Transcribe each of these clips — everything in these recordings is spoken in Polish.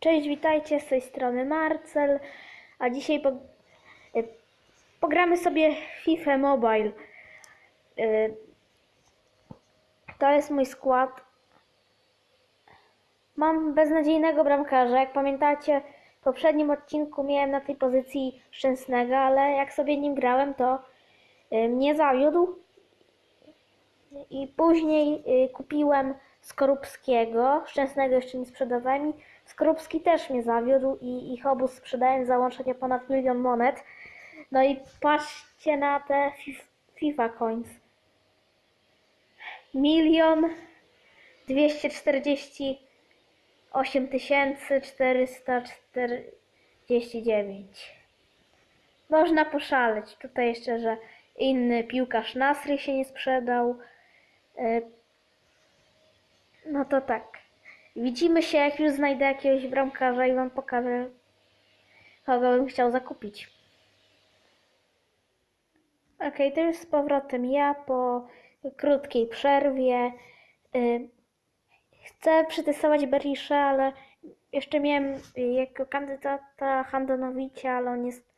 Cześć, witajcie, z tej strony Marcel, a dzisiaj po, y, pogramy sobie FIFA Mobile. Y, to jest mój skład. Mam beznadziejnego bramkarza, jak pamiętacie w poprzednim odcinku miałem na tej pozycji Szczęsnego, ale jak sobie nim grałem to y, mnie zawiódł i później y, kupiłem Skorupskiego. Szczęsnego jeszcze nie sprzedawałem. Skorupski też mnie zawiódł i ich obu sprzedałem za łącznie ponad milion monet. No i patrzcie na te fif- FIFA coins. Milion dwieście czterdzieści osiem tysięcy czterysta czterdzieści dziewięć. Można poszaleć. Tutaj jeszcze, że inny piłkarz Nasry się nie sprzedał. Y, No to tak. Widzimy się, jak już znajdę jakiegoś bramkarza i wam pokażę, kogo bym chciał zakupić. Okej, to już z powrotem ja po krótkiej przerwie. Chcę przetestować Berisha, ale jeszcze miałem jako kandydata Handonowicza, ale on jest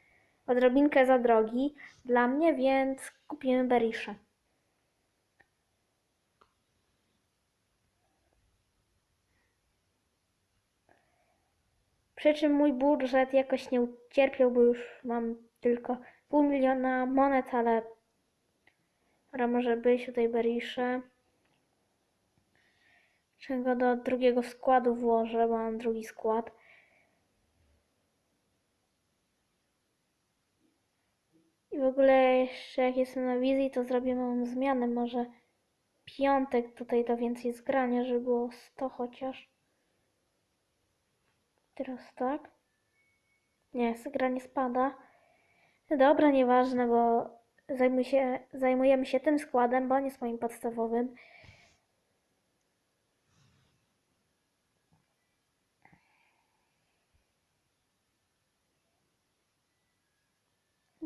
odrobinkę za drogi dla mnie, więc kupimy Berisha. Przy czym mój budżet jakoś nie ucierpiał, bo już mam tylko pół miliona monet, ale może być tutaj Berisha. Czego do drugiego składu włożę, bo mam drugi skład. I w ogóle jeszcze jak jestem na wizji, to zrobię małą zmianę. Może piątek tutaj to więcej zgrania, żeby było 100 chociaż. Teraz tak. Nie, zgranie spada. Dobra, nieważne, bo się, zajmujemy się tym składem, bo on jest moim podstawowym.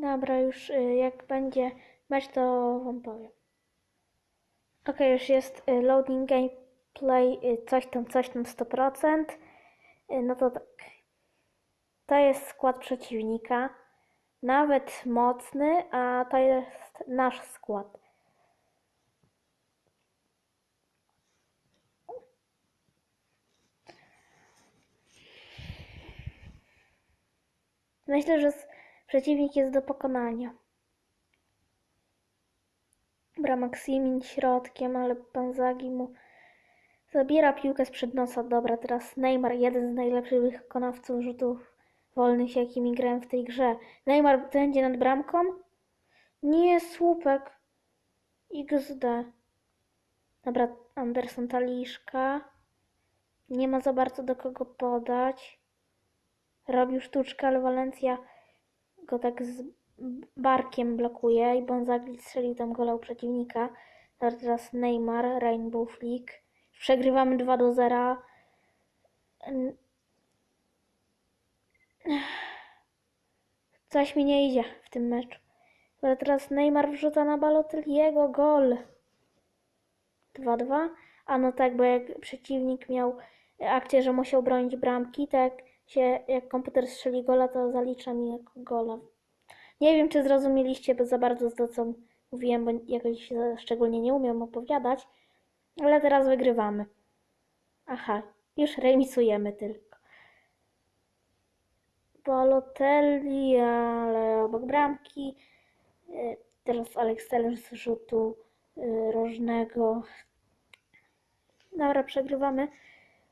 Dobra, już y, jak będzie mecz, to wam powiem. Ok, już jest y, loading gameplay, y, coś tam, coś tam 100%. Y, No to tak. To jest skład przeciwnika. Nawet mocny, a to jest nasz skład. Myślę, że przeciwnik jest do pokonania. Dobra, Maksimin środkiem, ale Panzagi mu zabiera piłkę sprzed nosa. Dobra, teraz Neymar, jeden z najlepszych wykonawców rzutów wolnych, jakimi grałem w tej grze. Neymar będzie nad bramką? Nie, słupek. XD. Dobra, Anderson Taliszka. Nie ma za bardzo do kogo podać. Robił sztuczkę, ale Walencja go tak z barkiem blokuje i Bonzagli strzelił tam gola u przeciwnika. Teraz Neymar, Rainbow Flick. Przegrywamy 2 do 0. N- Coś mi nie idzie w tym meczu. Ale teraz Neymar wrzuca na Balotelliego gol. 2-2. A no tak, bo jak przeciwnik miał akcję, że musiał bronić bramki, tak się, jak komputer strzeli gola, to zalicza mi jako gola. Nie wiem, czy zrozumieliście bo za bardzo to, co mówiłem, bo jakoś szczególnie nie umiem opowiadać, ale teraz wygrywamy. Aha, już remisujemy tylko. Balotelli, ale obok bramki. Y, Teraz Alex Teller z rzutu y, rożnego. Dobra, przegrywamy.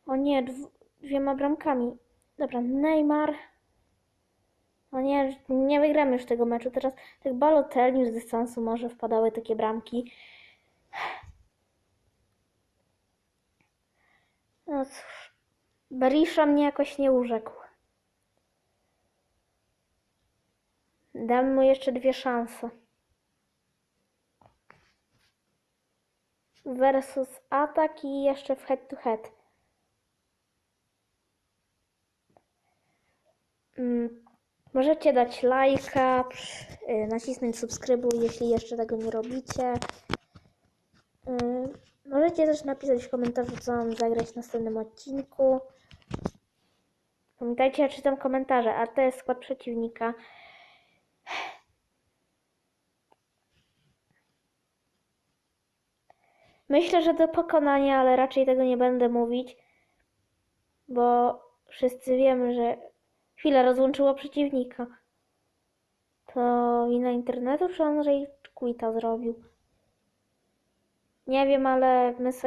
O nie, dw- dwiema bramkami. Dobra, Neymar. O nie, nie wygramy już tego meczu. Teraz tak Balotelli z dystansu może wpadały takie bramki. No cóż, Berisha mnie jakoś nie urzekł. Dam mu jeszcze dwie szanse. Versus atak i jeszcze w head to head. Mm, Możecie dać lajka, y, nacisnąć subskrybuj, jeśli jeszcze tego nie robicie. Y, Możecie też napisać w komentarzu, co mam zagrać w następnym odcinku. Pamiętajcie, ja czytam komentarze, a to jest skład przeciwnika. Myślę, że do pokonania, ale raczej tego nie będę mówić, bo wszyscy wiemy, że chwilę rozłączyło przeciwnika. To wina internetu, czy rage quita zrobił? Nie wiem, ale my z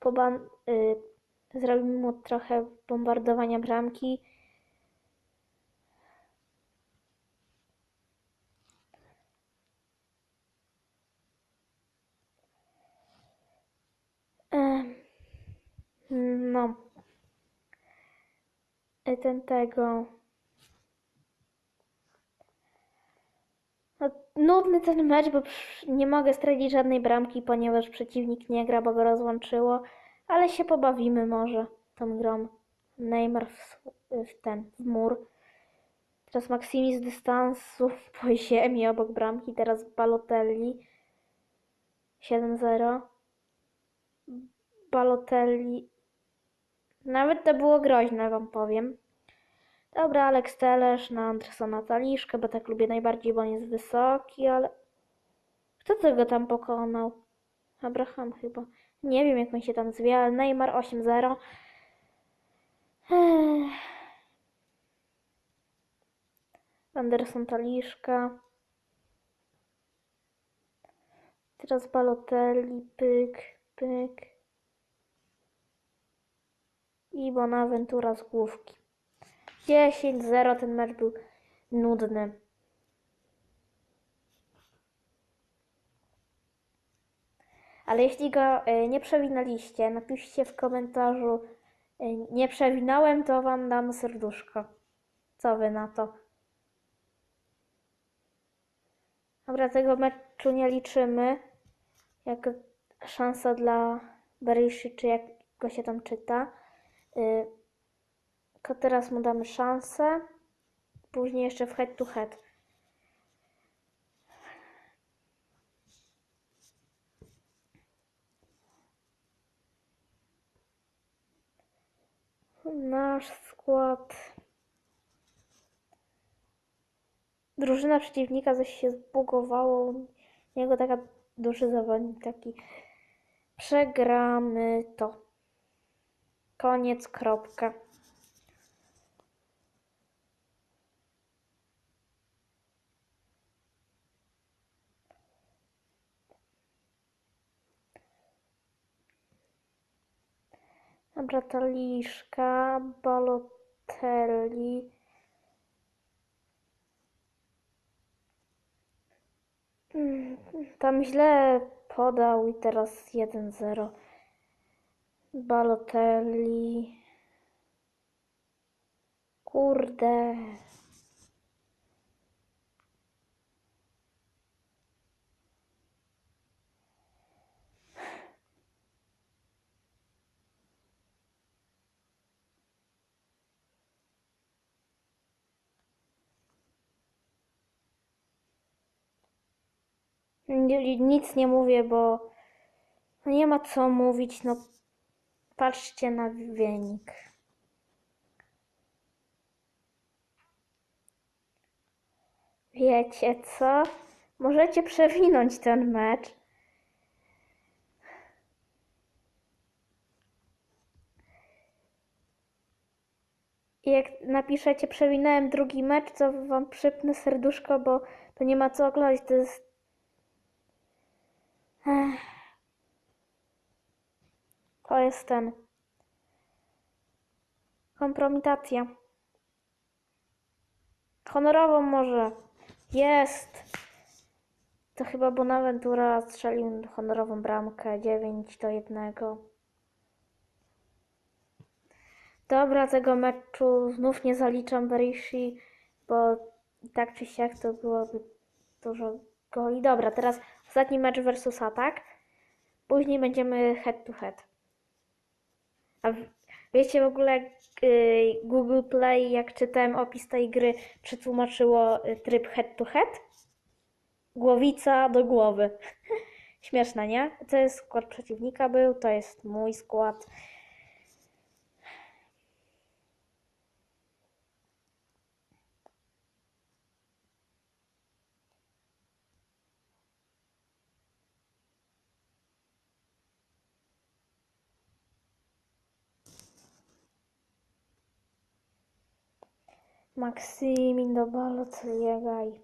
poban- y, zrobimy mu trochę bombardowania bramki. Em, No. Ten tego. No, nudny ten mecz, bo nie mogę stracić żadnej bramki, ponieważ przeciwnik nie gra, bo go rozłączyło. Ale się pobawimy może tą grą. Neymar w, w ten, w mur. Teraz Maksimi z dystansu po ziemi obok bramki. Teraz Balotelli. 7-0. Balotelli. Nawet to było groźne, wam powiem. Dobra, Alex Telesz na Andersona Taliszkę, bo tak lubię najbardziej, bo on jest wysoki, ale... Kto tego tam pokonał? Abraham chyba. Nie wiem, jak on się tam zwie, ale Neymar 8-0. Ech. Anderson Taliszka. Teraz Balotelli, pyk, pyk. I Bonaventura z główki. 10-0 ten mecz był nudny. Ale jeśli go y, nie przewinęliście, napiszcie w komentarzu y, nie przewinąłem, to wam dam serduszko. Co wy na to? Dobra, tego meczu nie liczymy. Jako szansa dla Beryszy, czy jak go się tam czyta. Tylko teraz mu damy szansę. Później jeszcze w head to head. Nasz skład. Drużyna przeciwnika zaś się zbugowało. Niego taka duży zawodnik taki. Przegramy to. Koniec, kropka. Dobra, Taliszka, Balotelli. Mm, Tam źle podał i teraz 1-0. Balotelli. Kurde. Nic nie mówię, bo nie ma co mówić. No, patrzcie na wynik. Wiecie co? Możecie przewinąć ten mecz. Jak napiszecie przewinąłem drugi mecz, to wam przypnę serduszko, bo to nie ma co oglądać. To jest. To jest ten. Kompromitacja. Honorową może. Jest. To chyba Bonaventura strzelił honorową bramkę 9 do 1. Dobra, tego meczu znów nie zaliczam Beryshi, bo tak czy siak to byłoby dużo goli. Dobra, teraz ostatni mecz versus atak. Później będziemy head to head. A Wiecie w ogóle, y, Google Play, jak czytałem opis tej gry, przetłumaczyło y, tryb head to head? Głowica do głowy. Śmieszne, nie? To jest skład przeciwnika był, to jest mój skład. Maksymin do Balotelliego i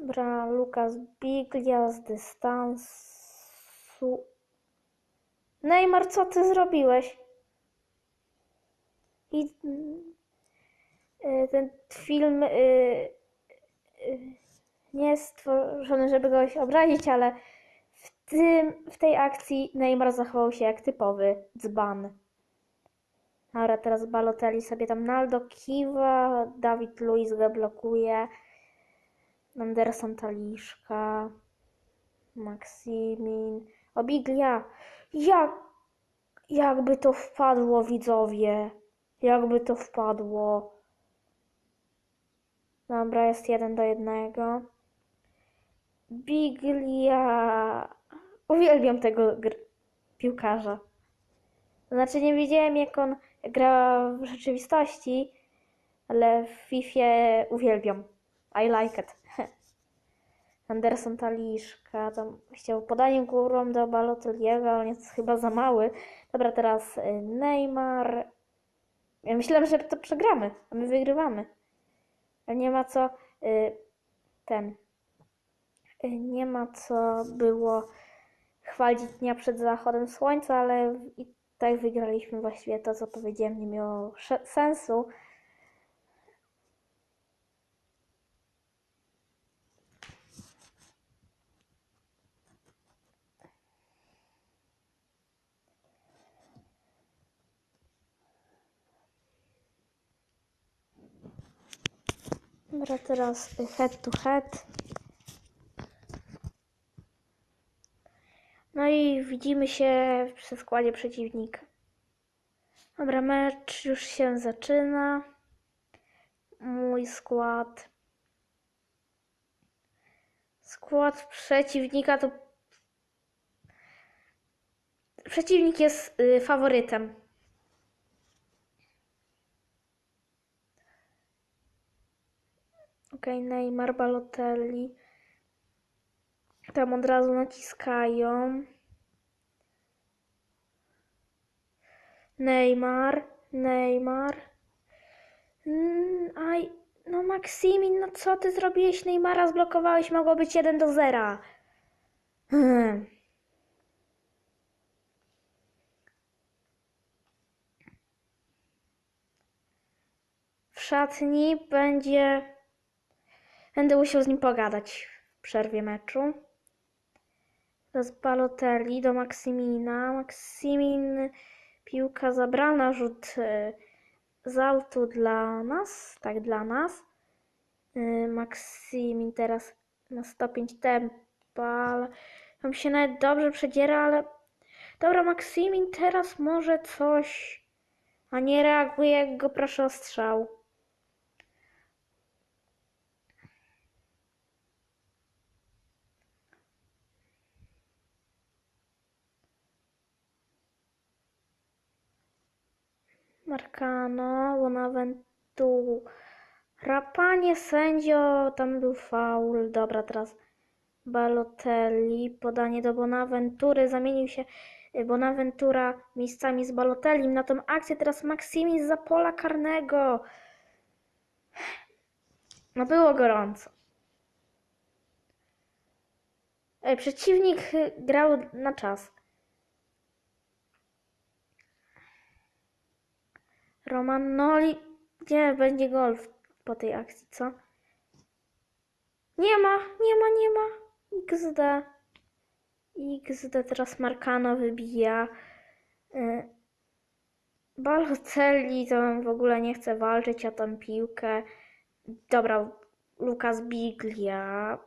Dobra, Lukas Biglia z dystansu. Neymar, co ty zrobiłeś? I y, ten film y, y, nie jest stworzony, żeby kogoś obrazić, ale w, tym, w tej akcji Neymar zachował się jak typowy dzban. Dobra, teraz Balotelli sobie tam Naldo kiwa, Dawid Luiz go blokuje. Anderson Taliszka, Maksimin, Obiglia. Jak, jakby to wpadło, widzowie? Jakby to wpadło? Dobra, jest jeden do jednego. Biglia. Uwielbiam tego piłkarza. Znaczy nie wiedziałem jak on gra w rzeczywistości, ale w FIFA uwielbiam. I like it. Anderson Taliszka, tam chciał podaniem górą do Balotelliego, ale jest chyba za mały. Dobra, teraz y, Neymar. Ja myślałem, że to przegramy, a my wygrywamy. Ale nie ma co y, ten. y, Nie ma co było chwalić dnia przed zachodem słońca, ale i tak wygraliśmy właściwie to, co powiedziałem, nie miało sensu. Dobra, teraz head to head. I widzimy się przy składzie przeciwnika. Dobra, mecz już się zaczyna. Mój skład. Skład przeciwnika to. Przeciwnik jest y, faworytem. Okej, Neymar, Balotelli. Tam od razu naciskają. Neymar, Neymar. Mm, aj, no Maksimin, no co ty zrobiłeś? Neymara zblokowałeś, mogło być 1 do 0. Hmm. W szatni będzie. Będę musiał z nim pogadać w przerwie meczu. Teraz Balotelli do Maksimina. Maksimin, piłka zabrana, rzut e, z autu dla nas, tak dla nas. E, Maksimin teraz ma 105 tempa, tam się nawet dobrze przedziera, ale dobra, Maksimin teraz może coś, a nie reaguje jak go proszę o strzał. Marcano, Bonaventura. Panie sędzio, tam był faul. Dobra, teraz Balotelli. Podanie do Bonaventury. Zamienił się y, Bonaventura miejscami z Balotellim na tą akcję. Teraz Maksimis za pola karnego. No było gorąco. Ej, Przeciwnik y, grał na czas. Roman Noli. Gdzie będzie gol w- po tej akcji, co? Nie ma, nie ma, nie ma. XD. XD teraz Marcano wybija. Y, Balotelli to w ogóle nie chce walczyć o tą piłkę. Dobra, Lukas Biglia.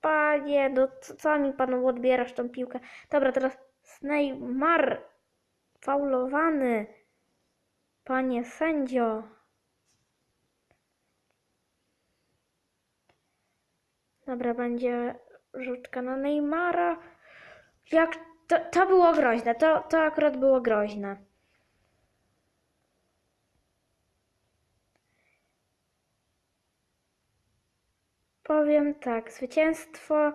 Panie, no co, co mi panu odbierasz tą piłkę? Dobra, teraz Neymar faulowany. Panie sędzio. Dobra, będzie rzutka na Neymara. Jak to, to było groźne, to, to akurat było groźne. Powiem tak, zwycięstwo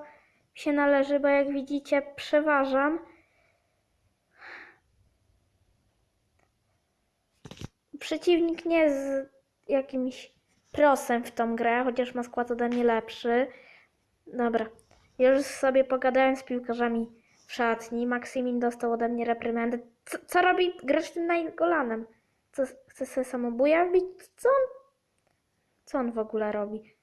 się należy, bo jak widzicie, przeważam. Przeciwnik nie jest jakimś prosem w tą grę, chociaż ma skład ode mnie lepszy. Dobra, już sobie pogadałem z piłkarzami w szatni. Maksymin dostał ode mnie reprymendę. Co, co robi gracz tym Naingolanem? Co, chce sobie samobuja wbić? Co on, co on w ogóle robi?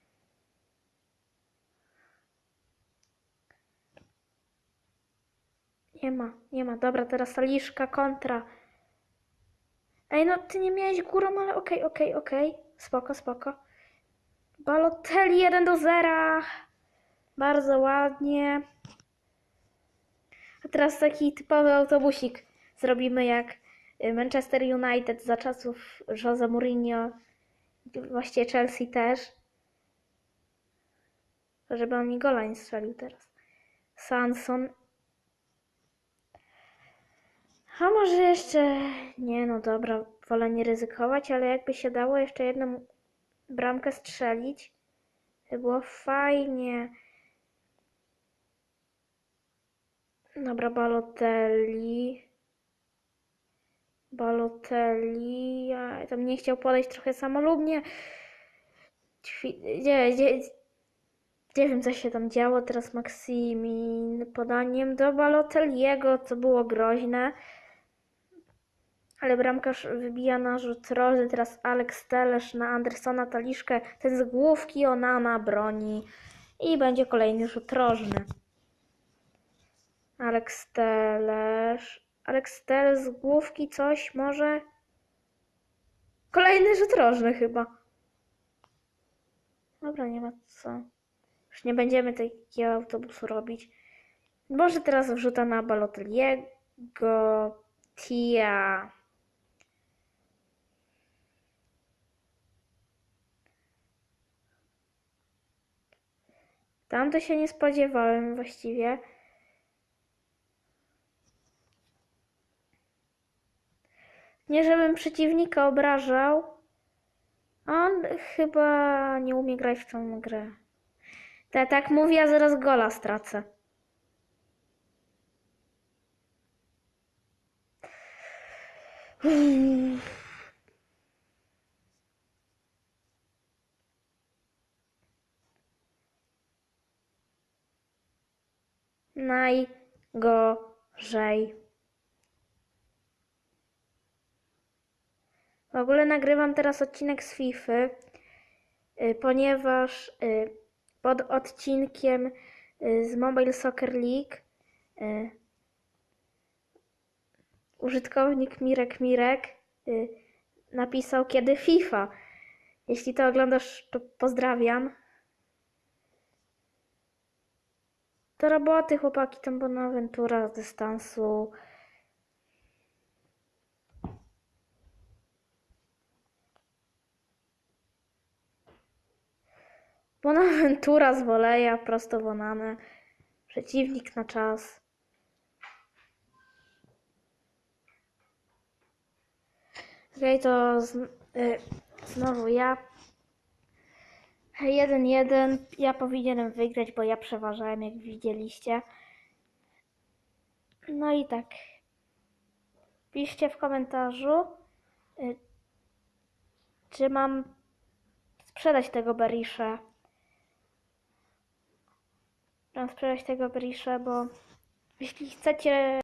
Nie ma, nie ma. Dobra, teraz Saliszka kontra. Ej, no ty nie miałeś górą, ale okej, okej, okej. Spoko, spoko. Balotelli 1 do 0. Bardzo ładnie. A teraz taki typowy autobusik zrobimy jak y, Manchester United za czasów Jose Mourinho. Właściwie Chelsea też. Żeby on mi gola nie strzelił teraz. Sanson. A może jeszcze. Nie, no dobra, wolę nie ryzykować, ale jakby się dało jeszcze jedną bramkę strzelić, to było fajnie. Dobra, Balotelli. Balotelli. Ja tam nie chciał podejść trochę samolubnie. Nie, nie, nie wiem, co się tam działo. Teraz Maksimin podaniem do Balotelliego, co było groźne. Ale bramkarz wybija na rzut rożny. Teraz Alex Telesz na Andersona Taliszkę. Ten z główki Onana broni. I będzie kolejny rzut rożny. Alex Telesz. Alex Telesz z główki coś może? Kolejny rzut rożny chyba. Dobra, nie ma co. Już nie będziemy takiego autobusu robić. Może teraz wrzuta na Balotelliego. Tia. Tam to się nie spodziewałem właściwie. Nie żebym przeciwnika obrażał. On chyba nie umie grać w tą grę. Tak, tak mówię, a zaraz gola stracę. Uff. Najgorzej. W ogóle nagrywam teraz odcinek z FIFA, y, ponieważ y, pod odcinkiem y, z Mobile Soccer League użytkownik Mirek Mirek napisał kiedy FIFA. Jeśli to oglądasz, to pozdrawiam. Do roboty chłopaki, tam Bonaventura z dystansu. Bonaventura z woleja, prosto w Onanę. Przeciwnik na czas. Okej, to z, y, znowu ja. 1-1. Ja powinienem wygrać, bo ja przeważałem, jak widzieliście. No i tak. Piszcie w komentarzu, y, czy mam sprzedać tego Berisha. Mam sprzedać tego Berisha, bo jeśli chcecie